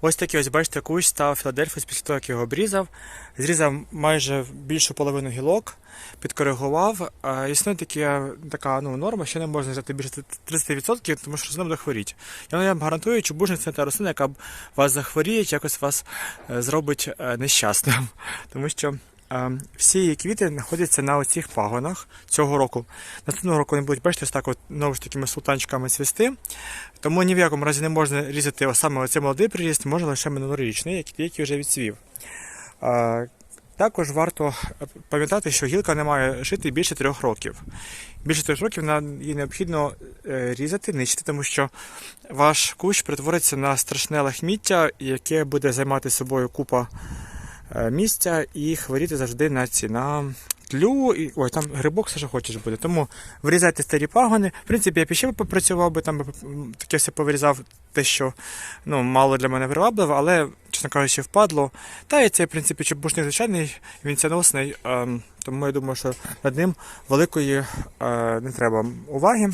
Ось такий ось, бачите, кущ став Філадельфіус після того, як його обрізав. Зрізав майже більшу половину гілок, підкоригував. Існує такі, така ну, норма, що не можна взяти більше 30%, тому що рослина буде хворіти. Я вам гарантую, що бужник це та рослина, яка вас захворіє, якось вас е, зробить е, нещасним. Тому що е, всі її квіти знаходяться на оцих пагонах цього року. Наступного року вони будуть, бачите, ось так от, знову ж такими султанчиками цвісти. Тому ні в якому разі не можна різати саме оцей молодий приріст, можна лише минулорічний, який, вже відцвів. А, також варто пам'ятати, що гілка не має жити більше трьох років. Більше трьох років на- її необхідно е, різати, нищити, тому що ваш кущ перетвориться на страшне лахміття, яке буде займати собою купа е, місця і хворіти завжди на ці на тлю. І, ой, там грибок все, що хочеш буде. Тому вирізайте старі пагони. В принципі, я б ще попрацював би там таке все повирізав, те, що ну, мало для мене привабливо, але, чесно кажучи, впадло. Та і цей, в принципі, чебушник звичайний, він ціносний, ем, тому я думаю, що над ним великої е, не треба уваги.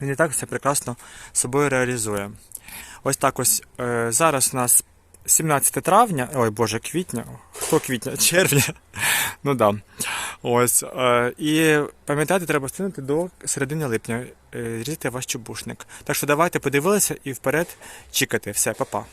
Він і так все прекрасно собою реалізує. Ось так ось е, зараз у нас 17 травня, ой Боже, квітня. Хто квітня? Червня. Ну да. Ось. Е, і пам'ятайте, треба встигнути до середини липня. Е, різати ваш чубушник. Так що давайте подивилися і вперед чекати. Все, па-па.